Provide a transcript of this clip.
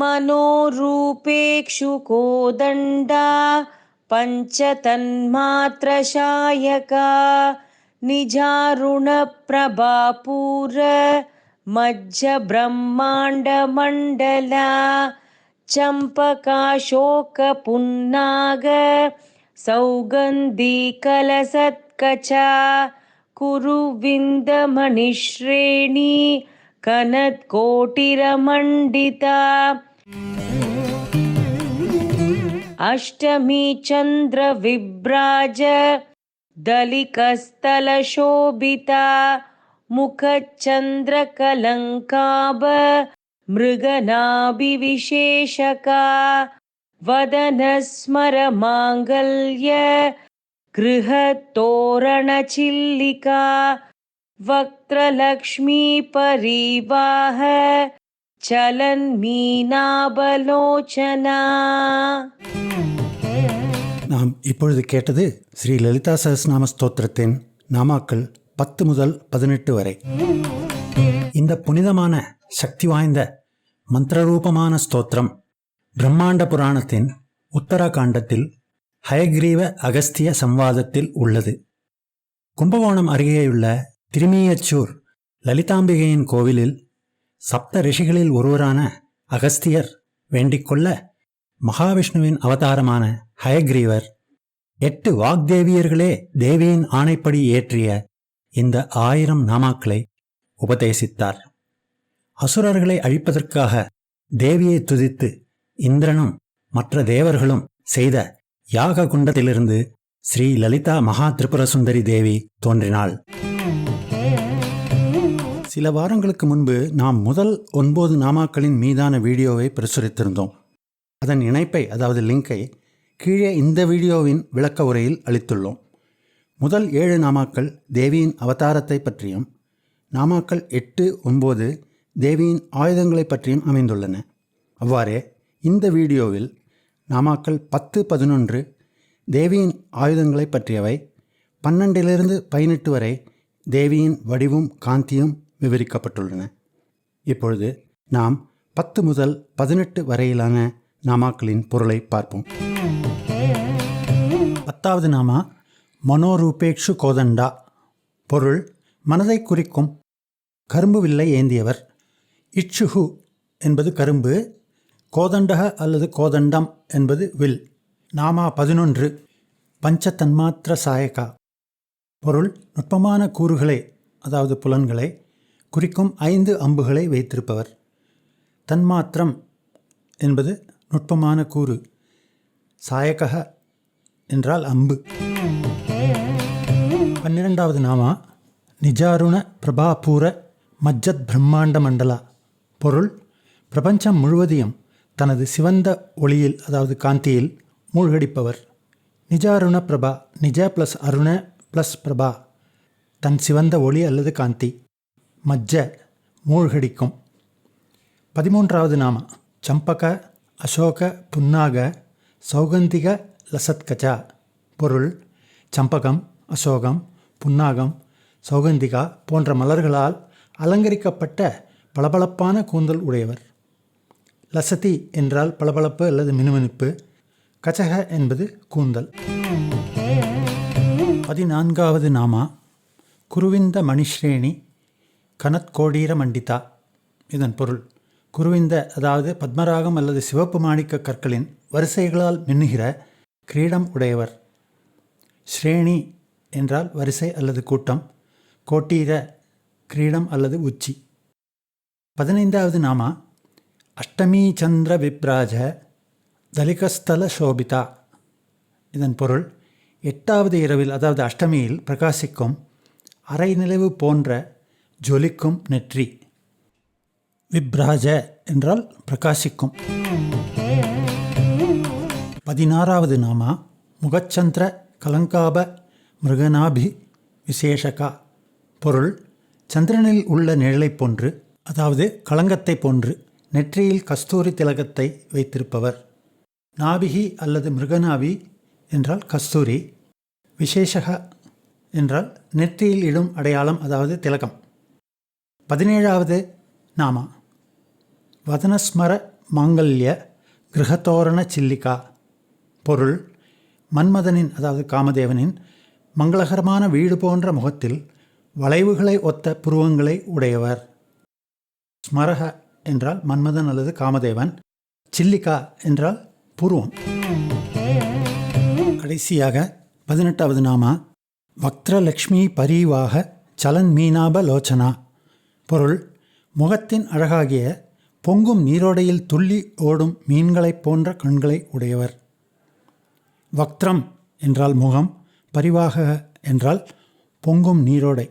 मनोरूपेक्षु कोदण्डा पञ्चतन्मात्रशायका निजारुणप्रभापूर मज्जब्रह्माण्डमण्डला चम्पकाशोकपुन्नाग सौगन्धिकलसत्कचा कुरुविन्दमणिश्रेणी कनत्कोटिरमण्डिता। अष्टमी चन्द्रविभ्राज दलिकस्थलशोभिता मुखचन्द्रकलङ्काब मृगनाभिविशेषका वदनस्मरमाङ्गल्य गृहतोरणचिल्लिका वक्त्रलक्ष्मीपरिवाह चलन्मीनाबलोचना நாம் இப்பொழுது கேட்டது ஸ்ரீ லலிதா சஹஸ்நாம ஸ்தோத்திரத்தின் நாமாக்கள் பத்து முதல் பதினெட்டு வரை இந்த புனிதமான சக்தி வாய்ந்த மந்திரரூபமான ஸ்தோத்திரம். பிரம்மாண்ட புராணத்தின் உத்தராகாண்டத்தில் ஹயக்ரீவ அகஸ்திய சம்வாதத்தில் உள்ளது. கும்பகோணம் அருகேயுள்ள திருமியச்சூர் லலிதாம்பிகையின் கோவிலில் சப்த ரிஷிகளில் ஒருவரான அகஸ்தியர் வேண்டிக்கொள்ள மகாவிஷ்ணுவின் அவதாரமான ஹயக்ரீவர் எட்டு வாக்தேவியர்களே தேவியின் ஆணைப்படி ஏற்றிய இந்த ஆயிரம் நாமாக்களை உபதேசித்தார். அசுரர்களை அழிப்பதற்காக தேவியை துதித்து இந்திரனும் மற்ற தேவர்களும் செய்த யாக குண்டத்திலிருந்து ஸ்ரீ லலிதா மகா திரிபுர சுந்தரி தேவி தோன்றினாள். சில வாரங்களுக்கு முன்பு நாம் முதல் ஒன்பது நாமாக்களின் மீதான வீடியோவை பிரசுரித்திருந்தோம். அதன் இணைப்பை அதாவது லிங்கை கீழே இந்த வீடியோவின் விளக்க உரையில் அளித்துள்ளோம். முதல் ஏழு நாமாக்கள் தேவியின் அவதாரத்தை பற்றியும் நாமாக்கள் எட்டு ஒன்பது தேவியின் ஆயுதங்களை பற்றியும் அமைந்துள்ளன. அவ்வாறே இந்த வீடியோவில் நாமாக்கள் பத்து பதினொன்று தேவியின் ஆயுதங்களை பற்றியவை பன்னெண்டிலிருந்து பதினெட்டு வரை தேவியின் வடிவும் காந்தியும் விவரிக்கப்பட்டுள்ளன. இப்பொழுது நாம் பத்து முதல் பதினெட்டு வரையிலான நாமாக்களின் பொருளை பார்ப்போம். பத்தாவது நாமா மனோரூபேக்ஷு கோதண்டா. பொருள் மனதை குறிக்கும் கரும்பு வில்லை ஏந்தியவர் இச்சுஹு என்பது கரும்பு கோதண்டக அல்லது கோதண்டம் என்பது வில். நாமா பதினொன்று பஞ்ச தன்மாத்திர சாயகா. பொருள் நுட்பமான கூறுகளை அதாவது புலன்களை குறிக்கும் ஐந்து அம்புகளை வைத்திருப்பவர். தன்மாத்திரம் என்பது நுட்பமான கூறு. சாயகக என்றால் அம்பு. பன்னிரெண்டாவது நாமா நிஜாருண பிரபாபூர மஜ்ஜத் பிரம்மாண்ட மண்டலா. பொருள் பிரபஞ்சம் முழுவதையும் தனது சிவந்த ஒளியில் அதாவது காந்தியில் மூழ்கடிப்பவர். நிஜ அருண பிரபா நிஜ ப்ளஸ் அருண ப்ளஸ் பிரபா தன் சிவந்த ஒளி அல்லது காந்தி. மஜ்ஜ மூழ்கடிக்கும். பதிமூன்றாவது நாம சம்பக அசோக புன்னாக சௌகந்திக லசத்கஜா. பொருள் சம்பகம் அசோகம் புன்னாகம் சௌகந்திகா போன்ற மலர்களால் அலங்கரிக்கப்பட்ட பளபளப்பான கூந்தல் உடையவர். லசதி என்றால் பளபளப்பு அல்லது மினுமினுப்பு. கச்சக என்பது கூந்தல். பதினான்காவது நாமா. குருவிந்த மணிஸ்ரேணி கனத்கோடீர மண்டிதா. இதன் பொருள் குருவிந்த அதாவது பத்மராகம் அல்லது சிவப்பு மாணிக்க கற்களின் வரிசைகளால் மின்னுகிற கிரீடம் உடையவர். ஸ்ரேணி என்றால் வரிசை அல்லது கூட்டம். கோட்டீர கிரீடம் அல்லது உச்சி. பதினைந்தாவது நாமா அஷ்டமி சந்திர விப்ராஜ தலிகஸ்தல சோபிதா. இதன் பொருள் எட்டாவது இரவில் அதாவது அஷ்டமியில் பிரகாசிக்கும் அரை நிலவு போன்ற ஜொலிக்கும் நெற்றி. விப்ராஜ என்றால் பிரகாசிக்கும். பதினாறாவது நாமா முகச்சந்திர கலங்காப மிருகநாபி விசேஷகா. பொருள் சந்திரனில் உள்ள நிழலைப் போன்று அதாவது களங்கத்தை போன்று நெற்றியில் கஸ்தூரி திலகத்தை வைத்திருப்பவர். நாபிகி அல்லது மிருகநாபி என்றால் கஸ்தூரி விசேஷக என்றால் நெற்றியில் இடும் அடையாளம் அதாவது திலகம். பதினேழாவது நாமா. வதனஸ்மர மாங்கல்ய கிரகத்தோரண சில்லிகா. பொருள் மன்மதனின் அதாவது காமதேவனின் மங்களகரமான வீடு போன்ற முகத்தில் வளைவுகளை ஒத்த புருவங்களை உடையவர். ஸ்மரக என்றால் மன்மதன் அல்லது காமதேவன் சில்லிகா என்றால் பூர்வம். கடைசியாக பதினெட்டாவது நாமா வக்ரலக்ஷ்மி பரிவாக சலன் மீனாப லோச்சனா. பொருள் முகத்தின் அழகாகிய பொங்கும் நீரோடையில் துள்ளி ஓடும் மீன்களைப் போன்ற கண்களை உடையவர். வக்ரம் என்றால் முகம் பரிவாக என்றால் பொங்கும் நீரோடை.